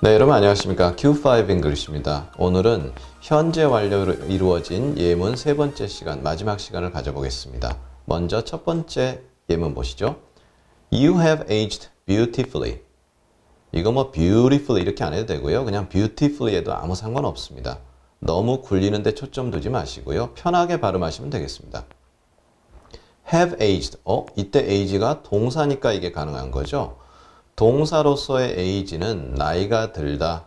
네, 여러분 안녕하십니까. Q5 English입니다. 오늘은 현재 완료로 이루어진 예문 세 번째 시간, 마지막 시간을 가져보겠습니다. 먼저 첫 번째 예문 보시죠. You have aged beautifully. 이거 뭐 beautifully 이렇게 안 해도 되고요. 그냥 beautifully 해도 아무 상관 없습니다. 너무 굴리는데 초점 두지 마시고요. 편하게 발음하시면 되겠습니다. have aged. 어, 이때 age가 동사니까 이게 가능한 거죠. 동사로서의 age는 나이가 들다,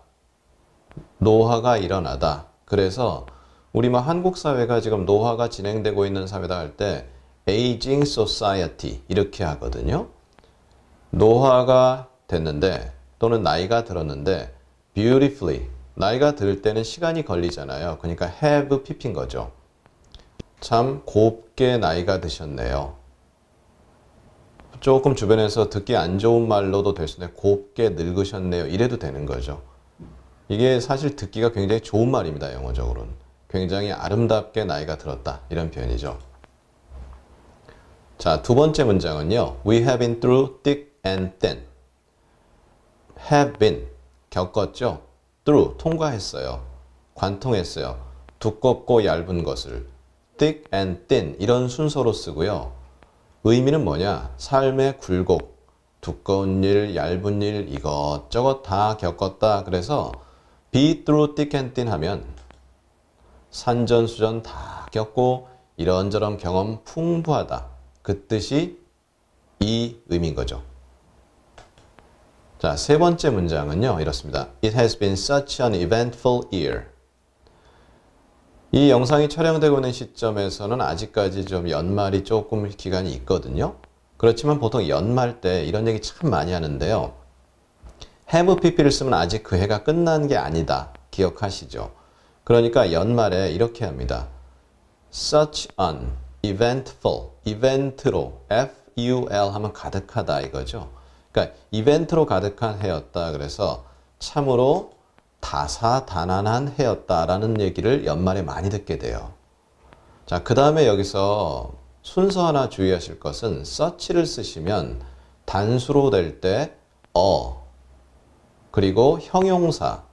노화가 일어나다. 그래서 우리 막 한국 사회가 지금 노화가 진행되고 있는 사회다 할 때 aging society 이렇게 하거든요. 노화가 됐는데 또는 나이가 들었는데 beautifully 나이가 들 때는 시간이 걸리잖아요. 그러니까 have pp인 거죠. 참 곱게 나이가 드셨네요. 조금 주변에서 듣기 안 좋은 말로도 될수 있는데 곱게 늙으셨네요. 이래도 되는 거죠. 이게 사실 듣기가 굉장히 좋은 말입니다. 영어적으로는. 굉장히 아름답게 나이가 들었다. 이런 표현이죠. 자, 두 번째 문장은요. We have been through thick and thin. have been 겪었죠. through 통과했어요. 관통했어요. 두껍고 얇은 것을 thick and thin 이런 순서로 쓰고요. 의미는 뭐냐? 삶의 굴곡, 두꺼운 일, 얇은 일 이것저것 다 겪었다. 그래서 be through thick and thin 하면 산전수전 다 겪고 이런저런 경험 풍부하다. 그 뜻이 이 의미인 거죠. 자, 세 번째 문장은요. 이렇습니다. It has been such an eventful year. 이 영상이 촬영되고 있는 시점에서는 아직까지 좀 연말이 조금 기간이 있거든요. 그렇지만 보통 연말 때 이런 얘기 참 많이 하는데요. have pp를 쓰면 아직 그 해가 끝난 게 아니다. 기억하시죠? 그러니까 연말에 이렇게 합니다. such an eventful, 이벤트로 F-U-L 하면 가득하다 이거죠. 그러니까 이벤트로 가득한 해였다. 그래서 참으로 다사다난한 해였다라는 얘기를 연말에 많이 듣게 돼요. 자, 그 다음에 여기서 순서 하나 주의하실 것은 such를 쓰시면 단수로 될 때 어, 그리고 형용사,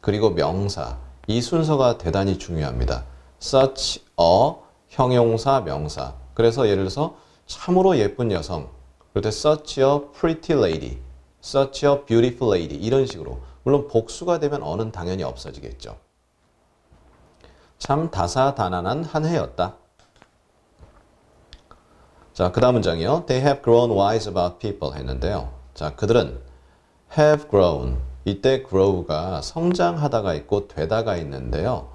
그리고 명사 이 순서가 대단히 중요합니다. such a 형용사, 명사. 그래서 예를 들어서 참으로 예쁜 여성, 그럴 때 such a pretty lady, such a beautiful lady 이런 식으로 물론 복수가 되면 어는 당연히 없어지겠죠. 참 다사다난한 한 해였다. 자, 그 다음 문장이요. They have grown wise about people 했는데요. 자, 그들은 have grown. 이때 grow가 성장하다가 있고 되다가 있는데요.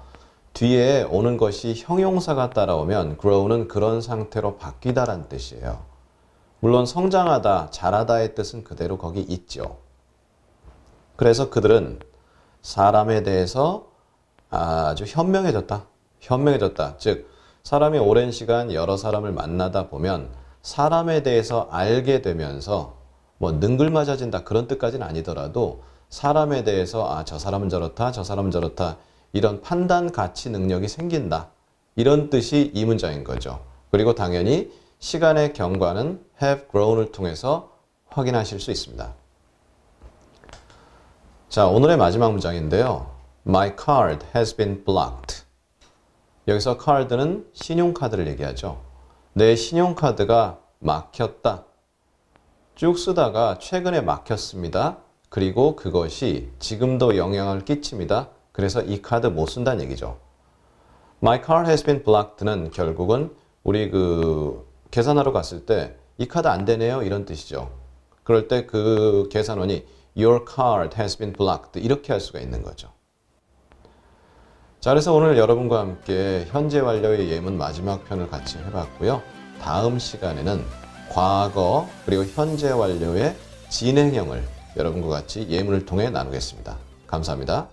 뒤에 오는 것이 형용사가 따라오면 grow는 그런 상태로 바뀌다란 뜻이에요. 물론 성장하다, 자라다의 뜻은 그대로 거기 있죠. 그래서 그들은 사람에 대해서 아주 현명해졌다. 현명해졌다. 즉, 사람이 오랜 시간 여러 사람을 만나다 보면 사람에 대해서 알게 되면서 뭐 능글맞아진다 그런 뜻까지는 아니더라도 사람에 대해서 아, 저 사람은 저렇다, 저 사람은 저렇다 이런 판단 가치 능력이 생긴다. 이런 뜻이 이 문장인 거죠. 그리고 당연히 시간의 경과는 have grown을 통해서 확인하실 수 있습니다. 자, 오늘의 마지막 문장인데요. My card has been blocked. 여기서 card는 신용카드를 얘기하죠. 내 신용카드가 막혔다. 쭉 쓰다가 최근에 막혔습니다. 그리고 그것이 지금도 영향을 끼칩니다. 그래서 이 카드 못 쓴다는 얘기죠. My card has been blocked는 결국은 우리 그 계산하러 갔을 때 이 카드 안 되네요 이런 뜻이죠. 그럴 때 그 계산원이 Your card has been blocked 이렇게 할 수가 있는 거죠. 자, 그래서 오늘 여러분과 함께 현재 완료의 예문 마지막 편을 같이 해봤고요. 다음 시간에는 과거 그리고 현재 완료의 진행형을 여러분과 같이 예문을 통해 나누겠습니다. 감사합니다.